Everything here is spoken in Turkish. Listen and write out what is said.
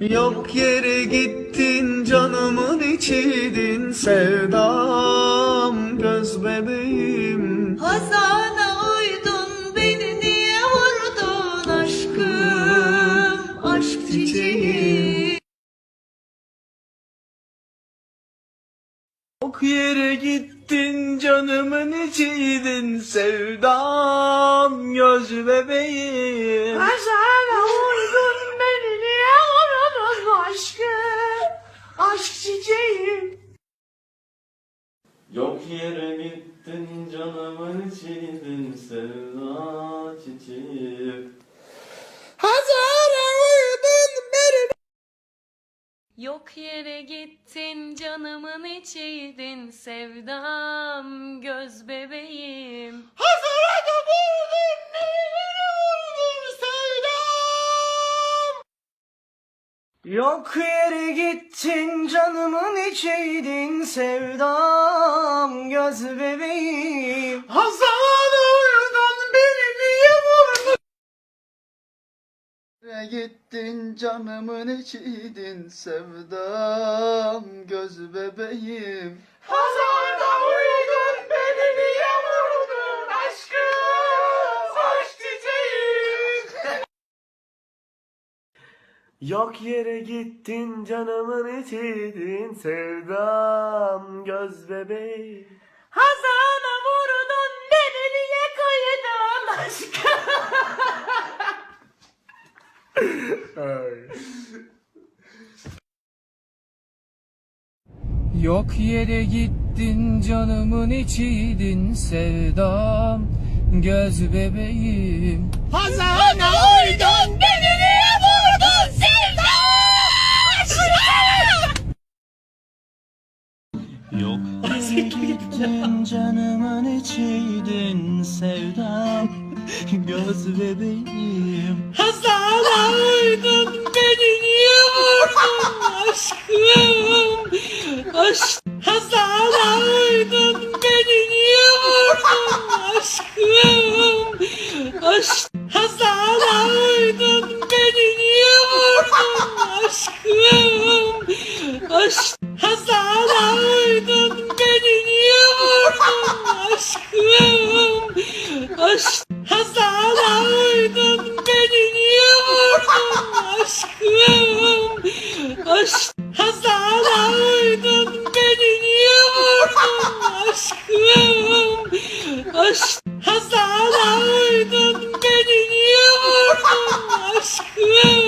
Yok yere gittin canımın içiydin. Sevdam göz bebeğim. Hazana uydun beni niye vurdun aşkım? Aşk çiçeği Yok yere gittin canımın içiydin. Sevdam göz bebeğim. Hazana Yok yere gittin canımın içiydin sevda çiçeği. Yok yere gittin canımın içiydin sevdam göz bebeğim Yok yere gittin canımın içiydin sevdam göz bebeğim. Hazan uydun beni niye vurdun? Yere gittin canımın içiydin sevdam göz bebeğim Yok yere gittin canımın içiydin sevdam göz bebeğim. Hazana vurdun beni niye kıydın aşkım Yok yere gittin canımın içiydin sevdam göz bebeğim. Hazana uydun beni niye vurdun Yok. Gittin canımın içiydin sevdam. Göz bebeğim. Hazana uydun beni niye vurdun aşkım? Aşk Hazana uydun beni niye vurdun aşkım? Aşk Hazana uydun beni niye vurdun aşkım aşkım. Aşk Hazana uydun beni niye vurdun? Aşkım. Aşk Hazana uydun beni niye vurdun? Aşkım. Aşk Hazana uydun beni niye vurdun? Aşkım